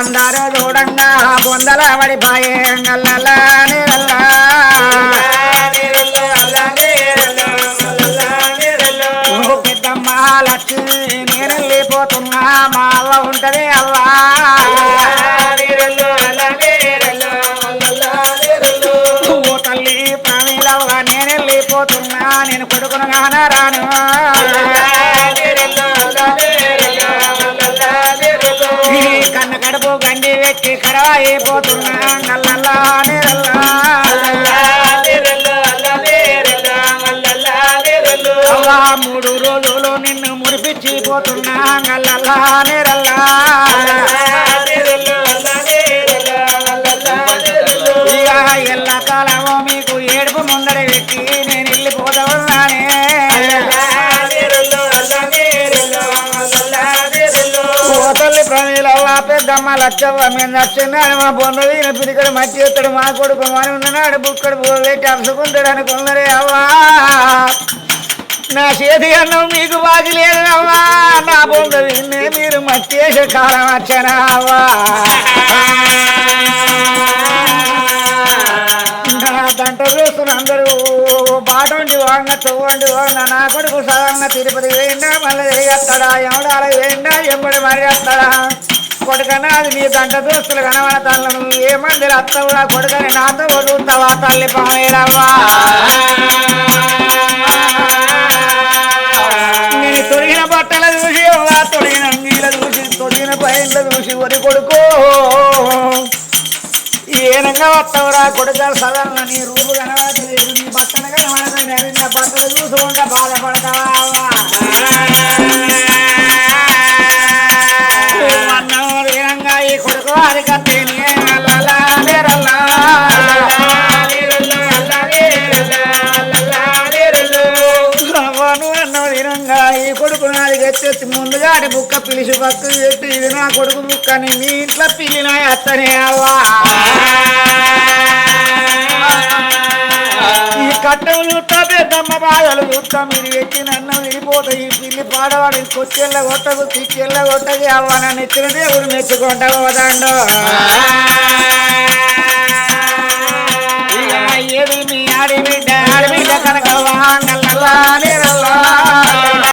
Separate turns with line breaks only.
అందరూ చూడంగా బొందల పడిపోయే నేను కొడుకును కానరాను కన్ను కన్న కడుపు గండి వెక్కి కడవ అయిపోతున్నా నల్లల్లా నీరల్లా. మూడు రోజులు నిన్ను మురిపించిపోతున్నా నల్లల్లా నేరల్లా. ప్రమీలవ్వ పెద్దమ్మ లచ్చవ్వ మేము నచ్చిందని మా బొంద వీన పిరికడు మట్టి ఎత్తడు మా కొడుకు అని ఉన్నాడు బుక్కడు పోగెట్టి అరుసుకుంటాడు అనుకున్నారే అవ్వా. నా చేతి అన్నం మీకు బాగి లేదమ్మా నా బొంద విన్నే మీరు మట్టేసే కాలం వచ్చానా అవ్వా. దంట చూస్తున్న అందరూ బాటండి వాడిన చూడండి వాడిన నా కొడుకు సాధారణ తిరుపతి వేయండా మళ్ళీ తిరిగేస్తాడా ఎవడాలి వేయండా ఎంబడి మరి వస్తాడా. కొడుకన్నా అది నీ దంట దోస్తులు కనబడతాను నువ్వు ఏ మంది అత్తవు కొడుకని నాతో వదులుతావా తల్లి పామేడవ్వా నేను తొడిగిన బట్టల చూసి ఓ తొడిగిన అంగీల చూసి తొడిగిన పైన చూసి ఒరి కొడుకో. ఏనంగా వస్తావురా కొడుక సదరణ నీ రూపు కనబడతలేదు నీ బట్టలు కనబడదు నేను నా బట్టలు చూసుకుంటా బాధపడతావా? ఎత్తెత్తి ముందుగా అని బుక్క పిలిచి పక్కకు పెట్టి ఇది నా కొడుకు బుక్కని మీ ఇంట్లో పిల్లి అత్తనే అవ్వా. ఈ కట్టెలు చూస్తా పెద్దమ్మ బాధలు చూస్తా మీరు ఎక్కి నన్ను విడిపోతా ఈ పిల్లి పాడవాడు ఇంకొచ్చెళ్ళ కొట్టదు తిచ్చెళ్ళ కొట్టది అవ్వ. నన్ను ఇచ్చిన దేవుడు మెచ్చుకుంటా పోదాండో ఏమి ఆడిబిడ్డ ఆడిబిడ్డ కనకవా నల్లవా